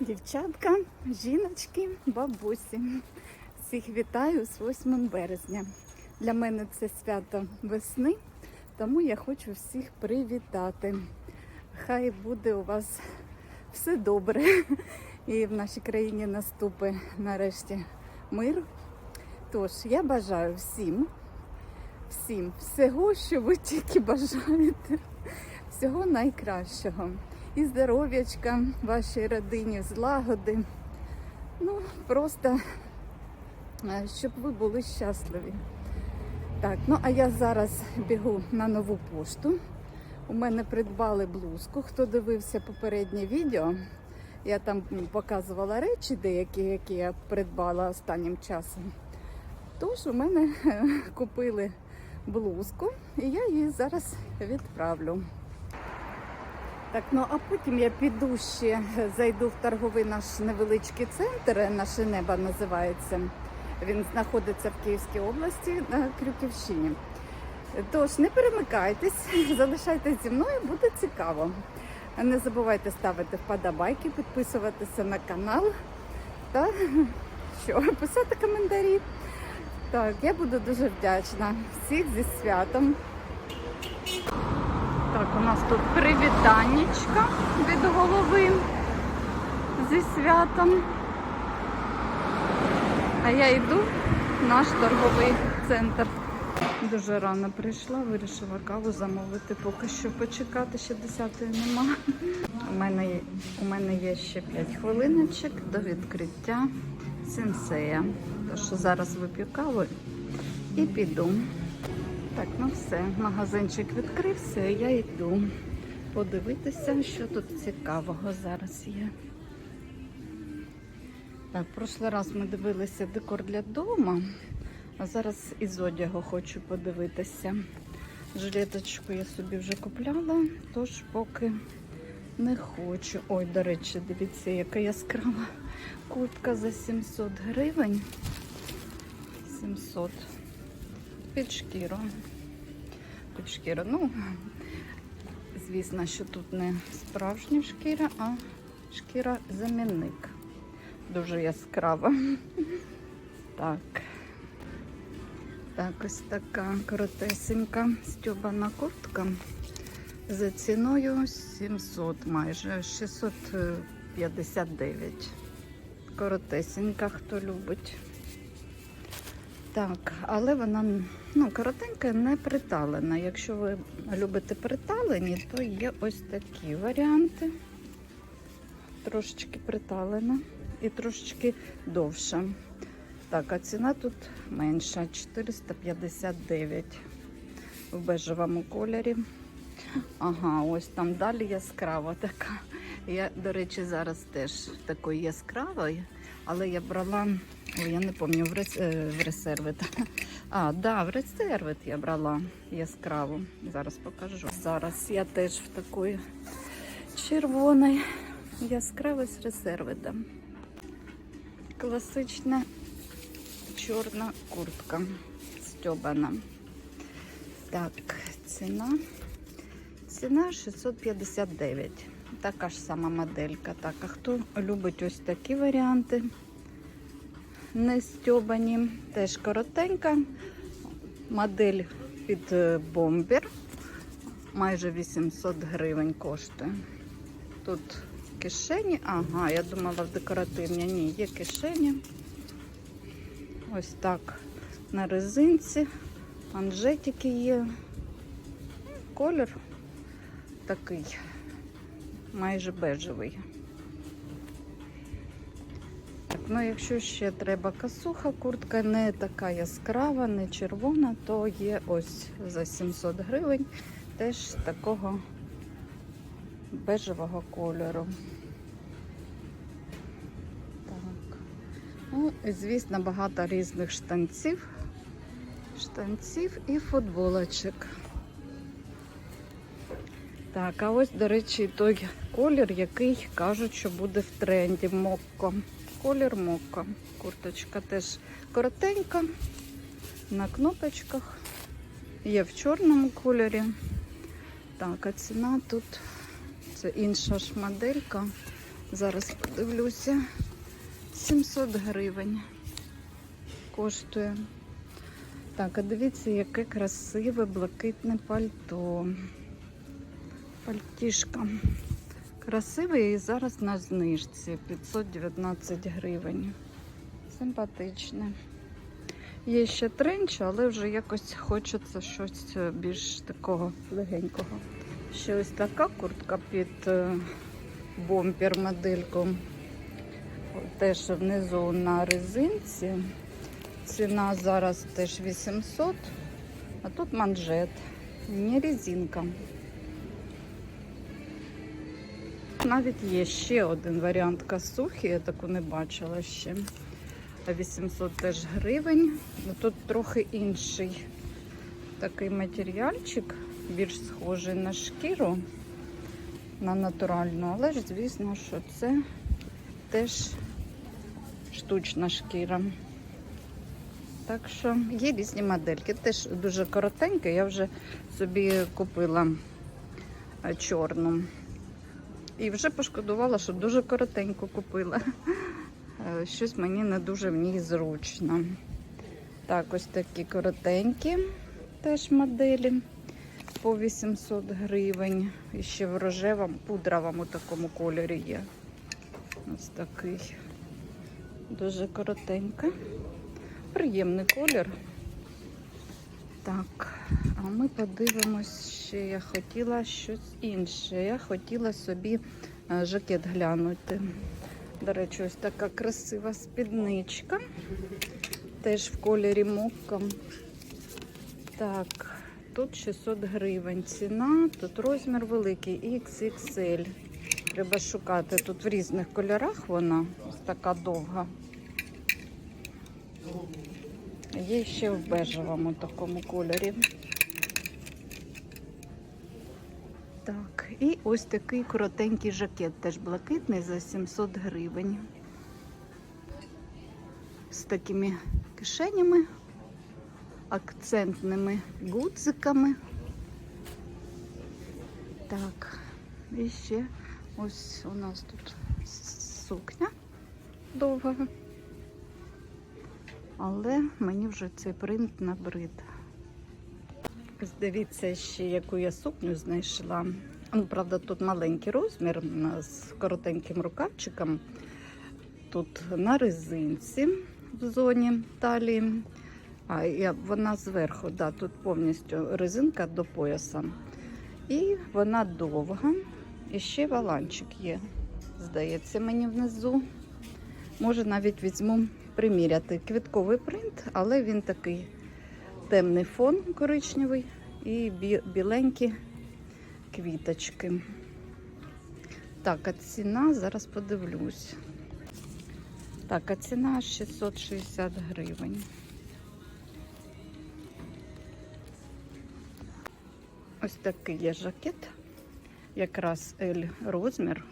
Дівчатка, жіночки, бабусі. Всіх вітаю з 8 березня. Для мене це свято весни, тому я хочу всіх привітати. Хай буде у вас все добре і в нашій країні наступить нарешті мир. Тож я бажаю всім, всім всього, що ви тільки бажаєте, всього найкращого. І здоров'ячка вашій родині, злагоди. Ну, просто е, щоб ви були щасливі. Так, ну а я зараз бігу на нову пошту. У мене придбали блузку. Хто дивився попереднє відео, я там показувала речі деякі, які я придбала останнім часом. Тож у мене е, купили блузку, і я її зараз відправлю. Так, ну а потім я піду ще зайду в торговий наш невеличкий центр, наше небо називається. Він знаходиться в Київській області на Крюківщині. Тож не перемикайтесь, залишайтесь зі мною, буде цікаво. Не забувайте ставити вподобайки, підписуватися на канал та що, писати коментарі. Так, я буду дуже вдячна. Всіх зі святом. Так, у нас тут привітаннячка від голови зі святом. А я йду в наш торговий центр. Дуже рано прийшла, вирішила каву замовити, поки що почекати, ще 10-ї нема. У мене, у мене є ще 5 хвилиночок до відкриття сенсея. Тож зараз вип'ю каву і піду. Так, ну все, магазинчик відкрився, я йду подивитися, що тут цікавого зараз є. Так, прошлий раз ми дивилися декор для дому, а зараз із одягу хочу подивитися. Жилеточку я собі вже купляла, тож поки не хочу. Ой, до речі, дивіться, яка яскрава куртка за 700 гривень. 700 під шкіру. Під шкіру. Ну, звісно, що тут не справжня шкіра, а шкіра замінник. Дуже яскрава. Так. Так, ось така коротесенька стьобана куртка за ціною 700 майже 659. Коротесенька, хто любить. Так, але вона ну, коротенька, не приталена. Якщо ви любите приталені, то є ось такі варіанти. Трошечки приталена і трошечки довша. Так, а ціна тут менша 459 в бежевому кольорі. Ага, ось там далі яскрава така. Я, до речі, зараз теж такою яскравою, але я брала, ой, я не пам'ятаю, в, е, ресервит. А, да, в ресервит я брала яскраву. Зараз покажу. Зараз я теж в такої червоної яскравої з ресервита. Класична чорна куртка стьобана. Так, ціна. Ціна 659. Така ж сама моделька. Так, а хто любить ось такі варіанти? Не стьобані, теж коротенька. Модель під е, бомбер. Майже 800 гривень коштує. Тут кишені. Ага, я думала в декоративні. Ні, є кишені. Ось так на резинці. Манжетики є. Колір такий, майже бежевий. Так, ну якщо ще треба касуха, куртка не така яскрава, не червона, то є ось за 700 гривень теж такого бежевого кольору. Так. Ну, і, звісно, багато різних штанців, штанців і футболочок. Так, а ось, до речі, той колір, який кажуть, що буде в тренді мокко. Колір мокко. Курточка теж коротенька, на кнопочках. Є в чорному кольорі. Так, а ціна тут це інша ж моделька. Зараз подивлюся. 700 гривень коштує. Так, а дивіться, яке красиве блакитне пальто. Пальтішка. Красиве і зараз на знижці 519 гривень. Симпатичне. Є ще тренч, але вже якось хочеться щось е, більш такого легенького. Ще ось така куртка під е, бомпер модельку. Теж внизу на резинці. Ціна зараз теж 800, а тут манжет, не резинка. Навіть є ще один варіант касухи, я таку не бачила ще. 800 теж гривень. Ну, Тут трохи інший такий матеріальчик, більш схожий на шкіру, на натуральну, але ж, звісно, що це теж штучна шкіра. Так що є різні модельки. Теж дуже коротеньке. Я вже собі купила е, чорну. І вже пошкодувала, що дуже коротенько купила. Е, Щось мені не дуже в ній зручно. Так, ось такі коротенькі теж моделі по 800 гривень. І ще в рожевому, пудровому такому кольорі є. Ось такий. Дуже коротенька. Приємний колір. Так, а ми подивимось, ще я хотіла щось інше. Я хотіла собі е, жакет глянути. До речі, ось така красива спідничка. Теж в кольорі мокка. Так, тут 600 гривень ціна, тут розмір великий XXL. Треба шукати. Тут в різних кольорах вона ось така довга. Є ще в бежевому такому кольорі. Так, і ось такий коротенький жакет, теж блакитний за 700 гривень. З такими кишенями, акцентними гудзиками. Так, і ще ось у нас тут сукня довга. Але мені вже цей принт набрид. Дивіться ще, яку я сукню знайшла. Ну, правда, тут маленький розмір з коротеньким рукавчиком. Тут на резинці в зоні талії. А я, вона зверху, да, тут повністю резинка до пояса. І вона довга. І ще валанчик є. Здається, мені внизу. Може, навіть візьму приміряти квітковий принт, але він такий темний фон коричневий і біленькі квіточки. Так, а ціна, зараз подивлюсь. Так, а ціна 660 гривень. Ось такий є жакет. Якраз L розмір.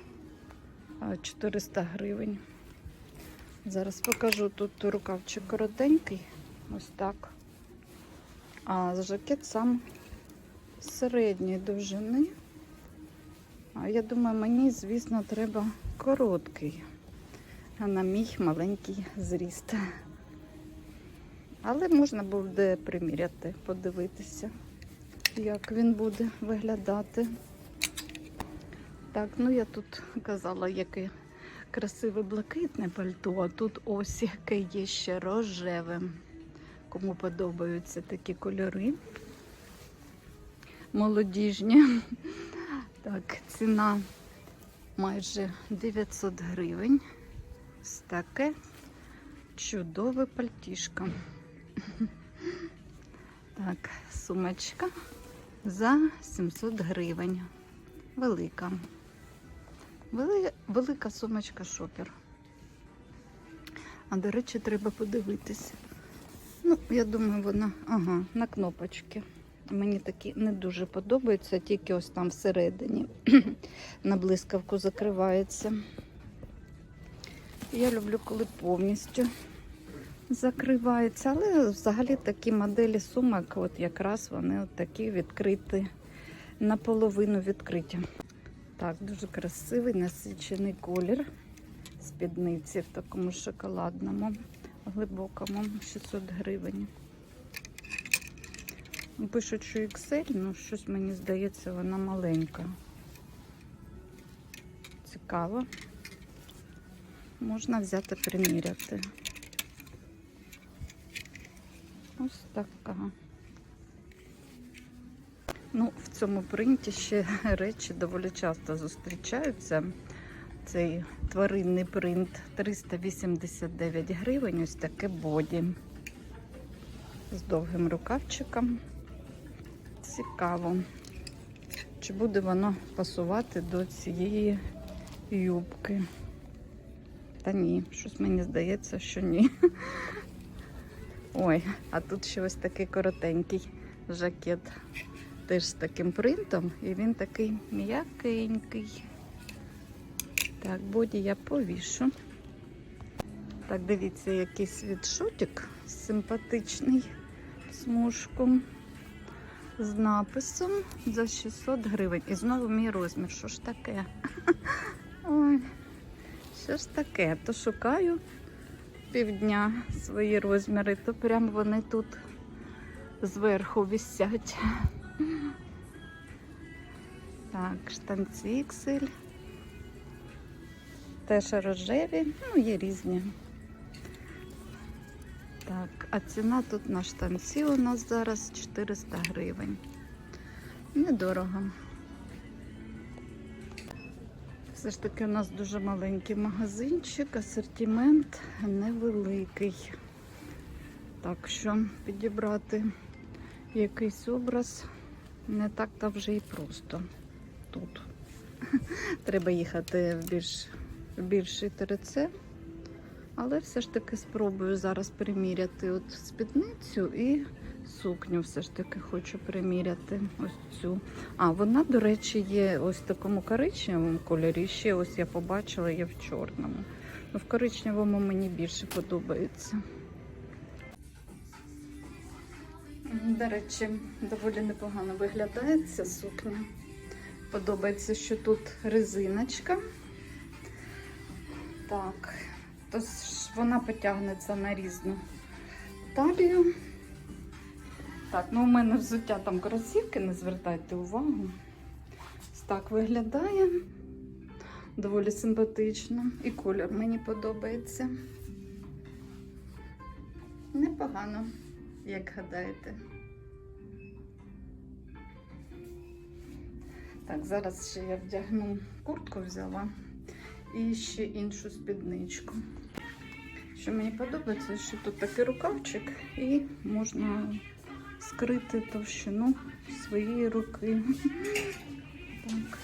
400 гривень. Зараз покажу тут рукавчик коротенький, ось так. А жакет сам середньої довжини. А я думаю, мені, звісно, треба короткий, а на мій маленький зріст. Але можна буде приміряти, подивитися, як він буде виглядати. Так, ну я тут казала, яке красиве блакитне пальто, а тут ось яке є ще рожеве. Кому подобаються такі кольори. Молодіжні. Так, ціна майже 900 гривень. Ось таке чудове пальтішко. Так, сумочка за 700 гривень. Велика. Вели- Велика сумочка шопер. А до речі, треба подивитися. Ну, я думаю, вона ага, на кнопочки. Мені такі не дуже подобаються, тільки ось там всередині на блискавку закривається. Я люблю, коли повністю закривається, але взагалі такі моделі сумок, от якраз вони от такі відкриті, наполовину відкриті. Так, дуже красивий насичений колір спідниці в такому шоколадному, глибокому 600 гривень. Пишуть, що XL, ну щось мені здається, вона маленька. Цікаво. Можна взяти приміряти. Ось така. Ну, в цьому принті ще речі доволі часто зустрічаються. Цей тваринний принт 389 гривень, ось таке боді. З довгим рукавчиком. Цікаво. Чи буде воно пасувати до цієї юбки? Та ні, щось мені здається, що ні. Ой, а тут ще ось такий коротенький жакет. Теж з таким принтом, і він такий м'якенький. Так, боді я повішу. Так, дивіться, який світшотик симпатичний смужку з написом за 600 гривень. І знову мій розмір. Що ж таке? Ой, що ж таке? То шукаю півдня свої розміри, то прям вони тут зверху висять. Так, штанці XL. Теж рожеві, ну, є різні. Так, а ціна тут на штанці у нас зараз 400 гривень. Недорого. Все ж таки у нас дуже маленький магазинчик, асортимент невеликий. Так що підібрати якийсь образ не так та вже і просто тут. Треба їхати в більш більший ТРЦ, але все ж таки спробую зараз приміряти от спідницю і сукню все ж таки хочу приміряти ось цю. А, вона, до речі, є ось в такому коричневому кольорі. Ще ось я побачила, є в чорному. Ну, в коричневому мені більше подобається. До речі, доволі непогано виглядає ця сукня. Подобається, що тут резиночка. Так, то ж вона потягнеться на різну талію. Так, ну у мене взуття там кросівки, не звертайте увагу. Так виглядає. Доволі симпатично. І колір мені подобається. Непогано, як гадаєте. Так, зараз ще я вдягну куртку взяла і ще іншу спідничку. Що мені подобається, що тут такий рукавчик і можна скрити товщину своєї руки. Так.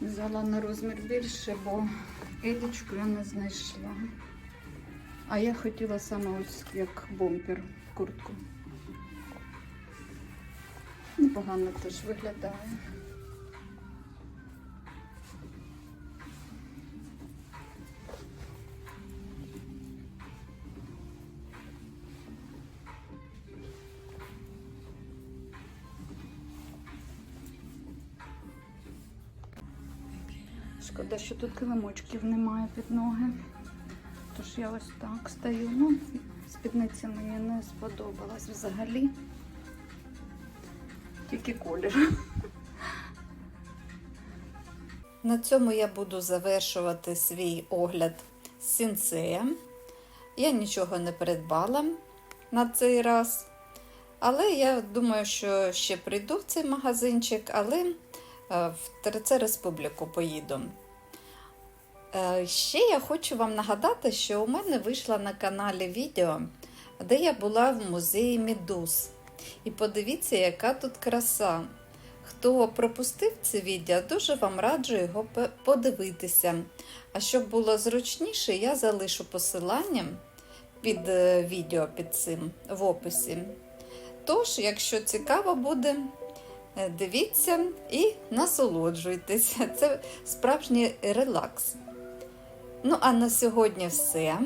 Взяла на розмір більше, бо елічку я не знайшла. А я хотіла саме ось як бомпер куртку. Непогано теж виглядає. Шкода, що тут килимочків немає під ноги. Тож я ось так стою. Ну, спідниця мені не сподобалась взагалі. Тільки колір. На цьому я буду завершувати свій огляд сінцея. Я нічого не придбала на цей раз. Але я думаю, що ще прийду в цей магазинчик, але е, в ТРЦ Республіку поїду. Е, Ще я хочу вам нагадати, що у мене вийшло на каналі відео, де я була в музеї Медуз. І подивіться, яка тут краса. Хто пропустив це відео, дуже вам раджу його подивитися. А щоб було зручніше, я залишу посилання під е, відео під цим в описі. Тож, якщо цікаво буде, е, дивіться і насолоджуйтеся. Це справжній релакс. Ну, а на сьогодні все.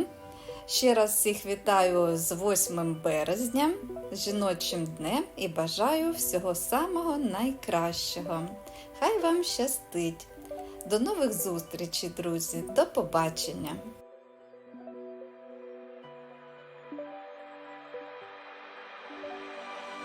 Ще раз всіх вітаю з 8 березня, жіночим днем і бажаю всього самого найкращого. Хай вам щастить! До нових зустрічей, друзі! До побачення!